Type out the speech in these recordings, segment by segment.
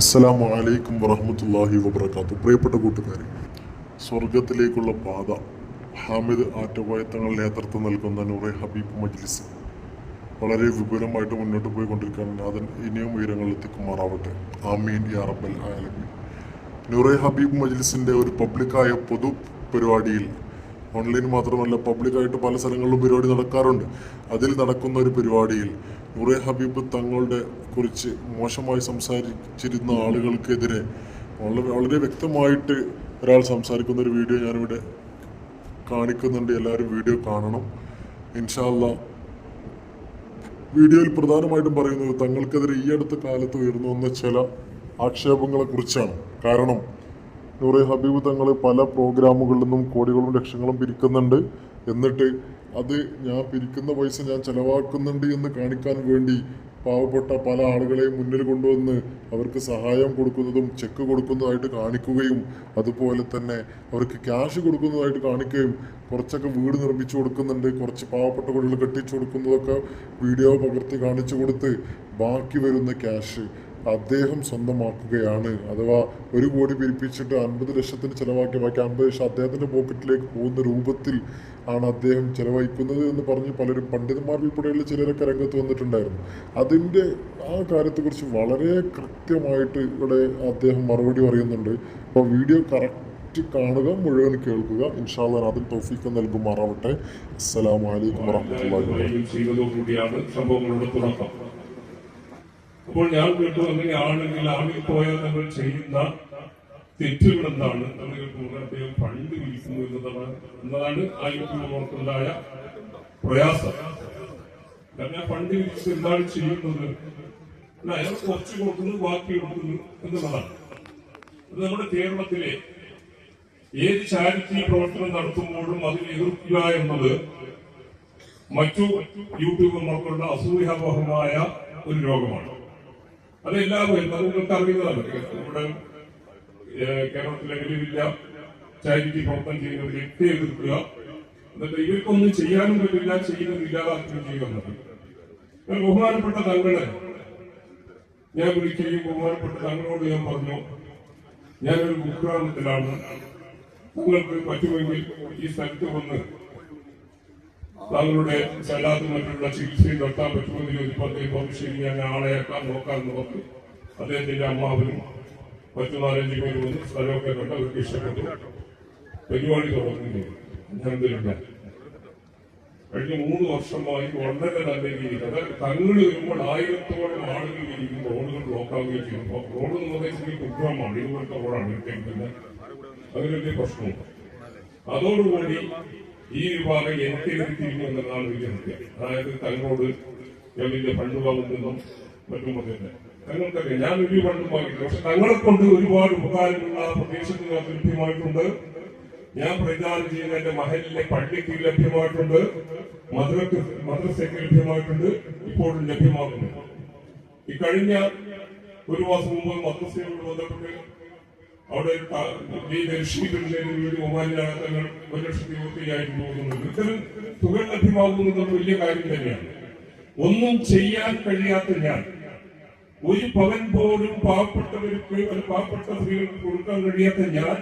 അസ്സലാമു അലൈക്കും വറഹ്മത്തുള്ളാഹി വബറകാതുഹു. പ്രിയപ്പെട്ട കൂട്ടുകാരെ സ്വർഗത്തിലേക്കുള്ള പാത ഹാമിദ് ആറ്റവായത്തങ്ങൾ നേതൃത്വം നൽകുന്ന നൂറെ ഹബീബ് മജ്ലിസ് വളരെ വിപുലമായിട്ട് മുന്നോട്ട് പോയിക്കൊണ്ടിരിക്കുകയാണ്. നാഥൻ ഇനിയും ഉയരങ്ങളിലെത്തിക്കുമാറാവട്ടെ ആമീൻ യാ റബ്ബൽ ആലമീൻ. നൂറെ ഹബീബ് മജ്ലിസിന്റെ ഒരു പബ്ലിക്കായ പൊതു പരിപാടിയിൽ ഓൺലൈൻ മാത്രമല്ല പബ്ലിക്കായിട്ട് പല സ്ഥലങ്ങളിലും പരിപാടി നടക്കാറുണ്ട്. അതിൽ നടക്കുന്ന ഒരു പരിപാടിയിൽ നൂറെ ഹബീബ് തങ്ങളുടെ കുറിച്ച് മോശമായി സംസാരിച്ചിരുന്ന ആളുകൾക്കെതിരെ വളരെ വളരെ വ്യക്തമായിട്ട് ഒരാൾ സംസാരിക്കുന്ന ഒരു വീഡിയോ ഞാനിവിടെ കാണിക്കുന്നുണ്ട്. എല്ലാവരും വീഡിയോ കാണണം. ഇൻഷാല്ല വീഡിയോയിൽ പ്രധാനമായിട്ടും പറയുന്നത് തങ്ങൾക്കെതിരെ ഈ അടുത്ത കാലത്ത് ഉയർന്നു വന്ന ചില ആക്ഷേപങ്ങളെക്കുറിച്ചാണ്. കാരണം നൂറെ ഹബീബ് തങ്ങൾ പല പ്രോഗ്രാമുകളിൽ നിന്നും കോടികളും ലക്ഷങ്ങളും പിരിക്കുന്നുണ്ട്. എന്നിട്ട് അത് ഞാൻ പിരിക്കുന്ന പൈസ ഞാൻ ചിലവാക്കുന്നുണ്ട് എന്ന് കാണിക്കാൻ വേണ്ടി പാവപ്പെട്ട പല ആളുകളെയും മുന്നിൽ കൊണ്ടുവന്ന് അവർക്ക് സഹായം കൊടുക്കുന്നതും ചെക്ക് കൊടുക്കുന്നതായിട്ട് കാണിക്കുകയും അതുപോലെ തന്നെ അവർക്ക് ക്യാഷ് കൊടുക്കുന്നതായിട്ട് കാണിക്കുകയും കുറച്ചൊക്കെ വീട് നിർമ്മിച്ചു കൊടുക്കുന്നുണ്ട്. കുറച്ച് പാവപ്പെട്ട വീടുകൾ കെട്ടിച്ചു കൊടുക്കുന്നതൊക്കെ വീഡിയോ പകർത്തി കാണിച്ചു കൊടുത്ത് ബാക്കി വരുന്ന ക്യാഷ് അദ്ദേഹം സ്വന്തമാക്കുകയാണ്. അഥവാ ഒരു കോടി പിരിപ്പിച്ചിട്ട് അൻപത് ലക്ഷത്തിന് ചിലവാക്കി ബാക്കി അൻപത് ലക്ഷം അദ്ദേഹത്തിന്റെ പോക്കറ്റിലേക്ക് പോകുന്ന രൂപത്തിൽ ആണ് അദ്ദേഹം ചിലവഴിക്കുന്നത് എന്ന് പറഞ്ഞ് പലരും പണ്ഡിതന്മാർ ഉൾപ്പെടെയുള്ള ചിലരൊക്കെ രംഗത്ത് വന്നിട്ടുണ്ടായിരുന്നു. അതിന്റെ ആ കാര്യത്തെക്കുറിച്ച് വളരെ കൃത്യമായിട്ട് ഇവിടെ അദ്ദേഹം മറുപടി പറയുന്നുണ്ട്. അപ്പോൾ വീഡിയോ കറക്റ്റ് കാണുക മുഴുവൻ കേൾക്കുക. ഇൻഷാല്ല അതിൽ തൗഫീഖ് നൽകുമാറാവട്ടെ. അസ്സലാമു അലൈക്കും വറഹ്മത്തുള്ളാഹി വബറകാതുഹു. ചെയ്തതോടുകൂടിയാണ് സംഭവങ്ങളുടെ അപ്പോൾ ഞാൻ കേട്ടു അങ്ങനെയാണെങ്കിൽ ആണി പോയാൽ നമ്മൾ ചെയ്യുന്ന തെറ്റുകൾ എന്താണ് നമ്മൾ അദ്ദേഹം ഫണ്ട് വിളിക്കുന്നു എന്നതാണ് എന്നതാണ് ആ യൂട്യൂബർക്കുണ്ടായ പ്രയാസം. കാരണം ഫണ്ട് വിളിച്ച് എന്താണ് ചെയ്യുന്നത്? അയാൾ കുറച്ച് കൊടുക്കുന്നു ബാക്കി കൊടുക്കുന്നു എന്നുള്ളതാണ്. അത് നമ്മുടെ കേരളത്തിലെ ഏത് ചാരിറ്റി പ്രവർത്തനം നടത്തുമ്പോഴും അതിനെ എതിർക്കുക എന്നത് മറ്റു യൂട്യൂബർമാർക്കുള്ള അസൂയാവഹമായ ഒരു രോഗമാണ്. അത് എല്ലാവരും അത് നിങ്ങൾക്ക് അറിയുന്നതാണ്. നമ്മുടെ കേരളത്തിലെ വലിയ ചാരിറ്റി പ്രവർത്തനം ചെയ്യുന്നത് വ്യക്തിയെ എതിർക്കുക എന്നിട്ട് ഇവർക്കൊന്നും ചെയ്യാനും പറ്റില്ല ചെയ്യുന്നത് ഇല്ലാതാക്കുകയും ചെയ്യുന്നത് ഞാൻ ബഹുമാനപ്പെട്ട തങ്ങളെ ഞാൻ വിളിക്കുകയും ബഹുമാനപ്പെട്ട തങ്ങളോട് ഞാൻ പറഞ്ഞു ഞാനൊരു കുഗ്രാമത്തിലാണ് നിങ്ങൾക്ക് പറ്റുമെങ്കിൽ ഈ സ്ഥലത്ത് വന്ന് താങ്കളുടെ സ്ഥലത്ത് മറ്റുള്ള ചികിത്സയും നടത്താൻ പറ്റുമെന്ന് ചോദിച്ചപ്പോൾ അദ്ദേഹം ശരി ഞാൻ ആളെയാക്കാൻ നോക്കാമെന്ന് പറഞ്ഞു അദ്ദേഹത്തിന്റെ അമ്മാവനും മറ്റു നാലഞ്ച് പേര് വന്ന് സ്ഥലമൊക്കെ കണ്ട് അവർക്ക് ഇഷ്ടപ്പെട്ടു. പരിപാടി തുടങ്ങുന്നു അലഹമില്ല കഴിഞ്ഞ മൂന്ന് വർഷമായി വളരെ നല്ല രീതിയിൽ അതായത് തങ്ങൾ വരുമ്പോൾ ആയിരത്തോളം ആളുകൾ ഇരിക്കുമ്പോൾ റോഡുകൾ ബ്ലോക്കാവുകയും ചെയ്യുമ്പോൾ റോഡ് എന്ന് പറയുന്നത് കുഗ്രാമാണ് ഇതുപോലത്തെ റോഡാണ്. ഇരിക്കുന്നത് അതിന് വലിയ പ്രശ്നമുണ്ട്. അതോടുകൂടി ഈ വിഭാഗം എനിക്കെതിരെ തിരിഞ്ഞു എന്നതാണ് വലിയ സത്യം അതായത് തങ്ങളോട് ഞങ്ങളുടെ ഫണ്ട് വാങ്ങുന്നതും മറ്റും പറഞ്ഞില്ല തങ്ങൾക്കറിയാം ഞാൻ വലിയ ഫണ്ട് വാങ്ങിയില്ല പക്ഷെ തങ്ങളെ കൊണ്ട് ഒരുപാട് ഉപകാരമുള്ള ആ പ്രദേശത്ത് ലഭ്യമായിട്ടുണ്ട്. ഞാൻ പ്രചാരം ചെയ്യുന്ന എന്റെ മഹലിലെ പള്ളിക്ക് ലഭ്യമായിട്ടുണ്ട്. മദ്രക്ക് മദ്രസയ്ക്ക് ലഭ്യമായിട്ടുണ്ട്. ഇപ്പോഴും ലഭ്യമാകുന്നു. ഈ കഴിഞ്ഞ ഒരു മാസം മുമ്പ് മദ്രസയോട് ബന്ധപ്പെട്ട് അവിടെ ഈ ത- ഈ ദർശിക്കുന്ന തങ്ങൾ ഒരു ലക്ഷത്തി ഇരുപത്തി അയ്യായിരം പോകുന്നുണ്ട് ഇത്തരം തുക ലഭ്യമാകുന്നത് വലിയ കാര്യം തന്നെയാണ്. ഒന്നും ചെയ്യാൻ കഴിയാത്ത ഞാൻ ഒരു പവൻ പോലും പാവപ്പെട്ടവർക്ക് ഒരു പാവപ്പെട്ട സ്ത്രീകൾക്ക് കൊടുക്കാൻ കഴിയാത്ത ഞാൻ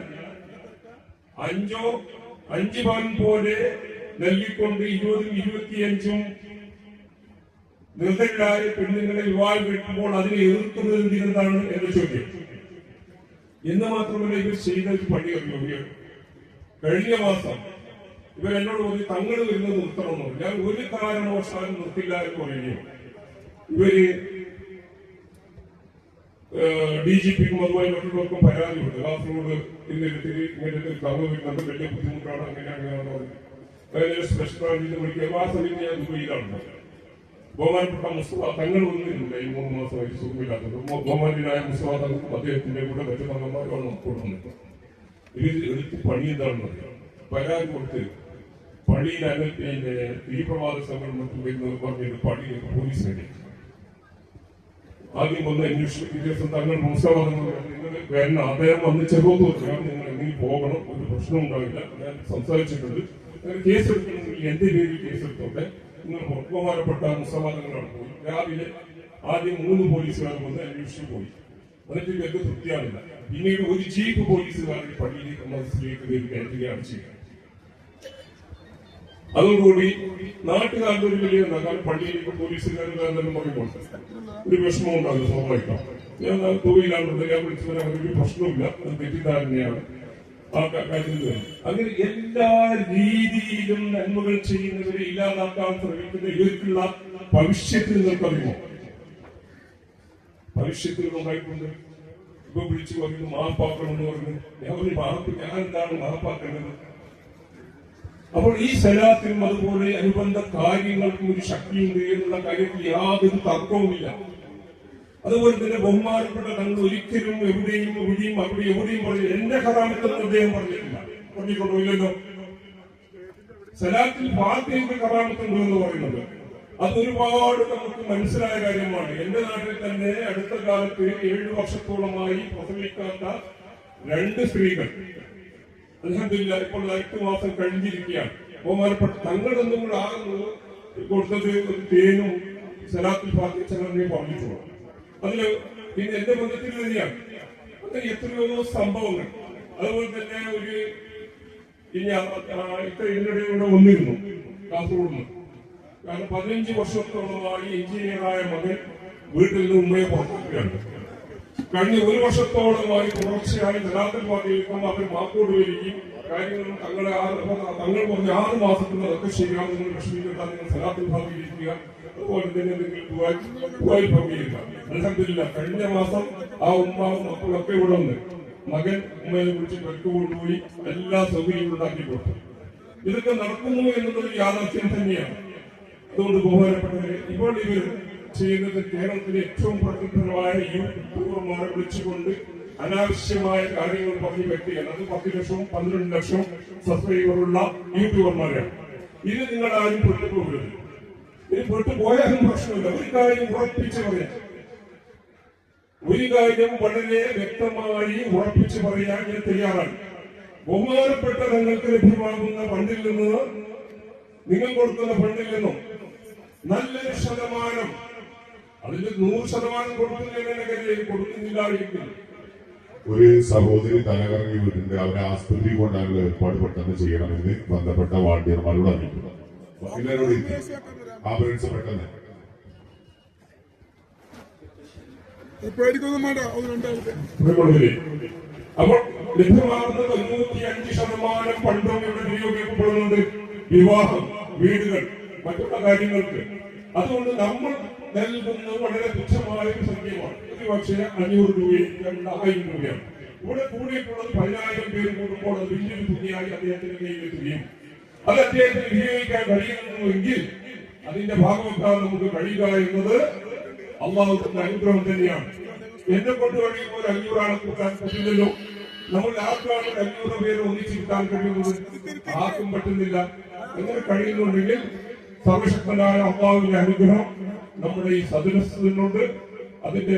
അഞ്ചോ അഞ്ച് പവൻ പോലെ നൽകിക്കൊണ്ട് ഇരുപതും ഇരുപത്തിയഞ്ചും നിർദ്ധരായ പെണ്ണുങ്ങളെ വിവാഹം കിട്ടുമ്പോൾ അതിനെ എതിർക്കുന്നത് എന്തിനെന്താണ് എന്ന ചോദ്യം. എന്ന് മാത്രമല്ല ഇവർ ചെയ്ത ഒരു പണി അറിയോ? കഴിഞ്ഞ മാസം ഇവർ എന്നോട് പറഞ്ഞു തങ്ങൾ വരുന്നത് നിർത്തണമെന്ന് ഞാൻ ഒരു കാരണവശാലും നിർത്തില്ല എന്ന് പറയുന്നു ഇവർ ഡി ജി പിക്കും അതുപോലെ മറ്റുള്ളവർക്കും പരാതിയുണ്ട്. കാസർഗോഡ് ഇന്നിടത്തിൽ ഇങ്ങനത്തെ തങ്ങൾ വരുന്നത് വലിയ ബുദ്ധിമുട്ടാണ്. അങ്ങനെ അങ്ങനെയാണെന്ന് പറഞ്ഞു അതായത് സ്പെഷ്യൽ ബ്രാഞ്ചിൽ വിളിക്കുക ആ സമയത്ത് ഞാൻ ദുബൈയിലാണ്. ബഹുമാനപ്പെട്ട മുസ്തഫ തങ്ങൾ ഈ മൂന്ന് മാസമായി സുഖമില്ലാത്തത്. ബഹു- ബഹുമാനായ മുസ്തഫ തങ്ങൾക്കും അദ്ദേഹത്തിന്റെ കൂടെ മറ്റു തങ്ങന്മാരും കൊടുക്കുന്നത് ഇത് എടുത്ത് പണി എന്താണെന്ന് പരാതി കൊടുത്ത് പള്ളിയിൽ പിന്നെ തീവ്രവാദ മറ്റും വരുന്നത് പറഞ്ഞത് പള്ളി പോലീസ് വേണ്ടി ആദ്യം വന്ന് അന്വേഷിച്ചു വിദ്യാഭ്യാസം തങ്ങൾ തങ്ങൾ നിങ്ങൾ അദ്ദേഹം വന്ന് ചെറുപ്പം നിങ്ങൾ എങ്ങനെ പോകണം ഒരു പ്രശ്നം ഉണ്ടാവില്ല. ഞാൻ സംസാരിച്ചിട്ടുണ്ട്. കേസ് എടുക്കണമെങ്കിൽ എന്റെ പേരിൽ കേസ് എടുത്തോട്ടെ ബഹുമാനപ്പെട്ട മുസ്തഫ തങ്ങളാണ് പോയി. രാവിലെ ആദ്യം മൂന്ന് പോലീസുകാർ വന്ന് അന്വേഷിച്ചു പോയി. എന്നിട്ട് ഇവർക്ക് തൃപ്തിയാവില്ല. പിന്നീട് ഒരു ചീഫ് പോലീസുകാർ പള്ളിയിലേക്ക് മസ്ജിദിലേക്ക് കയറി കയറ്റുകയാണ് ചെയ്യുന്നത് അതോടുകൂടി നാട്ടുകാരുടെ ഒരു വലിയ കാരണം പള്ളിയിലേക്ക് പോലീസുകാർ കയറുന്നതെന്ന് പറയുമ്പോൾ ഒരു വിഷമം ഉണ്ടാകും സ്വാഭാവികം. ഞാൻ ടൂവീലാണ് ഞാൻ വിളിച്ചവരാണെങ്കിൽ പ്രശ്നമില്ല അത് തെറ്റിദ്ധാരണയാണ്. അങ്ങനെ എല്ലാ രീതിയിലും നന്മകൾ ചെയ്യുന്നവരെ ഇല്ലാതാക്കാൻ ശ്രമിക്കുന്ന ഇവർക്കുള്ള ഭവിഷ്യത്തിൽ നിങ്ങൾക്കറിയുമോ? ഭവിഷ്യത്തിൽ ഇപ്പൊ വിളിച്ചു പറയുന്നു മഹാപ്പാക്കണമെന്ന് പറഞ്ഞു ഞാൻ പറഞ്ഞു മഹാപ്പ് ഞാൻ എന്താണ് മഹാപ്പാക്കേണ്ടത് അപ്പോൾ ഈ സലാത്തിനും അതുപോലെ അനുബന്ധ കാര്യങ്ങൾക്കും ഒരു ശക്തിയുണ്ട് എന്നുള്ള കാര്യത്തിൽ യാതൊരു തർക്കവുമില്ല. അതുപോലെ തന്നെ ബഹുമാനപ്പെട്ട തങ്ങൾ ഒരിക്കലും എവിടെയും എവിടെയും അവിടെ എവിടെയും പറഞ്ഞു എന്റെ കറാമത്തെന്ന് അദ്ദേഹം പറഞ്ഞിട്ടില്ല. പറഞ്ഞിട്ടുണ്ടോ സലാത്തിൽ ഫാത്തിഹയ്ക്ക് കറാമത്തുണ്ട് എന്ന് പറയുന്നത് അതൊരുപാട് നമുക്ക് മനസ്സിലായ കാര്യമാണ്. എന്റെ നാട്ടിൽ തന്നെ അടുത്ത കാലത്ത് ഏഴു വർഷത്തോളമായി പ്രസവിക്കാത്ത രണ്ട് സ്ത്രീകൾ. അലഹമില്ല ഇപ്പോൾ എട്ട് മാസം കഴിഞ്ഞിരിക്കുകയാണ്. ബഹുമാനപ്പെട്ട തങ്ങളൊന്നും കൂടെ ആകുന്നു കൊടുത്തത് ഒരു തേനും സലാത്തിൽ ഫാത്തിഹ ചലനെ പറഞ്ഞിട്ടുള്ളൂ അതിൽ പിന്നെ എന്റെ ബന്ധത്തിൽ തന്നെയാണ് അങ്ങനെ എത്രയോ സംഭവങ്ങൾ. അതുപോലെ തന്നെ ഒരു ഇനി ഇത്ര ഇതിനിടെ ഇവിടെ വന്നിരുന്നു കാസർഗോഡ് കാരണം പതിനഞ്ച് വർഷത്തോളമായി എഞ്ചിനീയറായ മകൻ വീട്ടിൽ നിന്ന് ഉമ്മയെ പുറത്തുകയാണ് കഴിഞ്ഞ ഒരു വർഷത്തോളമായി തുടർച്ചയായി നിരാന്തര പാർട്ടിയിലേക്കും അവർ മാക്കോട് വരികയും കാര്യങ്ങളും തങ്ങളെ തങ്ങൾ പറഞ്ഞ ആറ് മാസത്തിനതൊക്കെ ശരിയാവും നിങ്ങൾ വിഷമിക്കേണ്ട നിങ്ങൾ സലാത്തിൽ ഭാഗിയിരിക്കുക അതുപോലെ തന്നെ നിങ്ങൾ ദുബായ് ഭാഗിയിരിക്കുക അലഹമില്ല കഴിഞ്ഞ മാസം ആ ഉമ്മാവും മക്കളൊക്കെ ഇവിടെ മകൻ ഉമ്മയെ വിളിച്ച് പെട്ടു കൊണ്ടുപോയി എല്ലാ സൗകര്യവും ഉണ്ടാക്കി കൊടുത്തു ഇതൊക്കെ നടക്കുന്നു എന്നുള്ളത് യാഥാർത്ഥ്യം തന്നെയാണ് അതുകൊണ്ട് ബഹുമാനപ്പെട്ടവരെ ഇപ്പോൾ ഇവർ ചെയ്യുന്നത് കേരളത്തിലെ ഏറ്റവും പ്രസിദ്ധമായ യൂട്യൂബർമാരെ വിളിച്ചുകൊണ്ട് അനാവശ്യമായ കാര്യങ്ങൾ പറഞ്ഞ വ്യക്തി അത് പത്ത് ലക്ഷവും പന്ത്രണ്ട് ലക്ഷവും സബ്സ്ക്രൈബറുള്ള യൂട്യൂബർമാരാണ്. ഇത് നിങ്ങൾ ആരും പെട്ടുപോകരുത് ഇത് പെട്ടുപോയാലും പ്രശ്നമില്ല. ഒരു കാര്യം ഉറപ്പിച്ച് പറയാം ഒരു കാര്യം വളരെ വ്യക്തമായി ഉറപ്പിച്ച് പറയാൻ ഞാൻ തയ്യാറാണ്. ബഹുമാനപ്പെട്ട നിങ്ങൾക്ക് ലഭ്യമാകുന്ന ഫണ്ടിൽ നിന്ന് നിങ്ങൾ കൊടുക്കുന്ന ഫണ്ടിൽ നിന്നും നല്ലൊരു ശതമാനം അതിന്റെ നൂറ് ശതമാനം കൊടുക്കുന്നതിനെ കൊടുക്കുന്നില്ല എങ്കിൽ ഒരു സഹോദരി തലകറങ്ങി വീട്ടിന്റെ അവരെ ആസ്പത്രി കൊണ്ടാണ് ഏർപ്പാട് പെട്ടെന്ന് ചെയ്യണമെന്ന് ബന്ധപ്പെട്ട വാർഡിയർമാരോട് അറിയിക്കുന്നു. എല്ലാവരോടും. ആംബുലൻസ് പെട്ടെന്ന്. അപ്പോൾ ലഭ്യമാകുന്ന തൊണ്ണൂറ്റി അഞ്ച് ശതമാനം പണ്ടും ഇവിടെ വിനിയോഗിക്കപ്പെടുന്നുണ്ട് വിവാഹം വീടുകൾ മറ്റുള്ള കാര്യങ്ങൾക്ക്. അതുകൊണ്ട് നമ്മൾ നൽകുന്നത് വളരെ തുച്ഛമായ ഒരു സംഖ്യമാണ് ഒരുപക്ഷെ അഞ്ഞൂറ് രൂപയും രണ്ടായിരം രൂപയാണ് ഇവിടെ കൂടിയിട്ടുള്ളത് പതിനായിരം പേര് കൂടുമ്പോൾ അത് വലിയൊരു തുകയായി അദ്ദേഹത്തിന്റെ കയ്യിലെത്തുകയും അത് അദ്ദേഹത്തിന് വിനിയോഗിക്കാൻ കഴിയുന്നുവെങ്കിൽ അതിന്റെ ഭാഗമെത്താൻ നമുക്ക് കഴിയുക എന്നത് അള്ളാഹുത്തിന്റെ അനുഗ്രഹം തന്നെയാണ്. എന്നെ കൊണ്ട് കഴിയുമ്പോൾ അഞ്ഞൂറാണ് കൂട്ടാൻ പറ്റില്ലല്ലോ. നമ്മൾ ആർക്കാണ് അഞ്ഞൂറ് പേര് ഒന്നിച്ച് കിട്ടാൻ കഴിയുന്നത്? ആർക്കും പറ്റുന്നില്ല. അങ്ങനെ കഴിയുന്നുണ്ടെങ്കിൽ സർവശക്തനായ അള്ളാഹുവിന്റെ അനുഗ്രഹം നമ്മുടെ ഈ സദനത്തിനുണ്ട് അതിന്റെ